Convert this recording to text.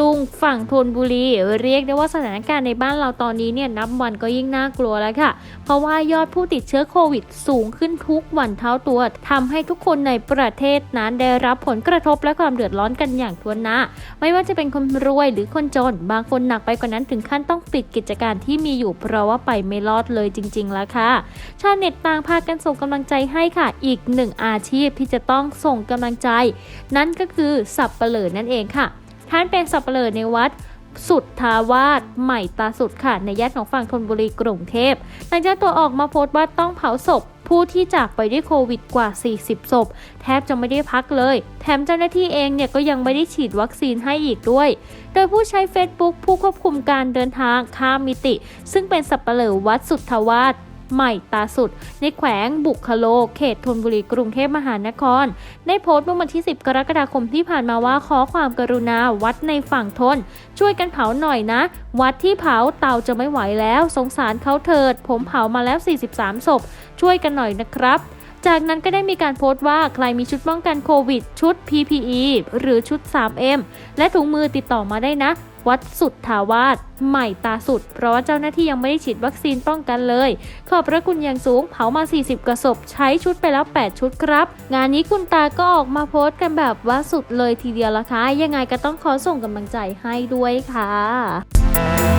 ลุงฝั่งธนบุรี เรียกได้ว่าสถานการณ์ในบ้านเราตอนนี้เนี่ยนับวันก็ยิ่งน่ากลัวแล้วค่ะ เพราะว่ายอดผู้ติดเชื้อโควิดสูงขึ้นทุกวันเท่าตัวทำให้ทุกคนในประเทศนั้นได้รับผลกระทบและความเดือดร้อนกันอย่างทั่วหน้า ไม่ว่าจะเป็นคนรวยหรือคนจน บางคนหนักไปกว่านั้นถึงขั้นต้องปิดกิจการที่มีอยู่ เพราะว่าไปไม่รอดเลยจริง ๆ แล้วค่ะ ชาวเน็ตต่างพากันส่งกำลังใจให้ค่ะ อีกหนึ่งอาชีพที่จะต้องส่งกำลังใจ นั่นก็คือสับเปลอนั่นเองค่ะ ท่านเป็นสับเปลือในวัดสุดทาวาสใหม่ตาสุดค่ะ ในย่านของฝั่งธนบุรีกรุงเทพหลังจากตัวออกมาโพสต์ว่าต้องเผาศพผู้ที่จากไปด้วยโควิดกว่า 40 ศพ แทบจะไม่ได้พักเลย แถมเจ้าหน้าที่เองเนี่ยก็ยังไม่ได้ฉีดวัคซีนให้อีกด้วย โดยผู้ใช้ Facebook ผู้ควบคุมการเดินทางข้ามมิติ ซึ่งเป็นสับเปลือวัดสุทธาวาส ใหม่ตาสุด ในแขวงบุคโลเขตธนบุรีกรุงเทพมหานคร ได้โพสต์เมื่อวันที่ 10 กรกฎาคมที่ผ่านมาว่าขอความกรุณาวัดในฝั่งทน ช่วยกันเผาหน่อยนะ วัดที่เผาเตาจะไม่ไหวแล้ว สงสารเขาเถิด ผมเผามาแล้ว 43ศพช่วยกันหน่อยนะครับจากนั้นก็ได้มีการโพสต์ว่าใครมีชุดป้องกันโควิด ชุด PPE หรือชุด 3M และถุงมือติดต่อมาได้นะ วัดสุดทาวาสใหม่ตาสุด เพราะว่าเจ้าหน้าที่ยังไม่ได้ฉีดวัคซีนป้องกันเลย ขอบพระคุณอย่างสูงเผามา 40 กระสอบใช้ชุดไปแล้ว 8 ชุดครับ งานนี้คุณตาก็ออกมาโพสต์กันแบบว่าสุดเลยทีเดียวละคะ ยังไงก็ต้องขอส่งกำลังใจให้ด้วยค่ะ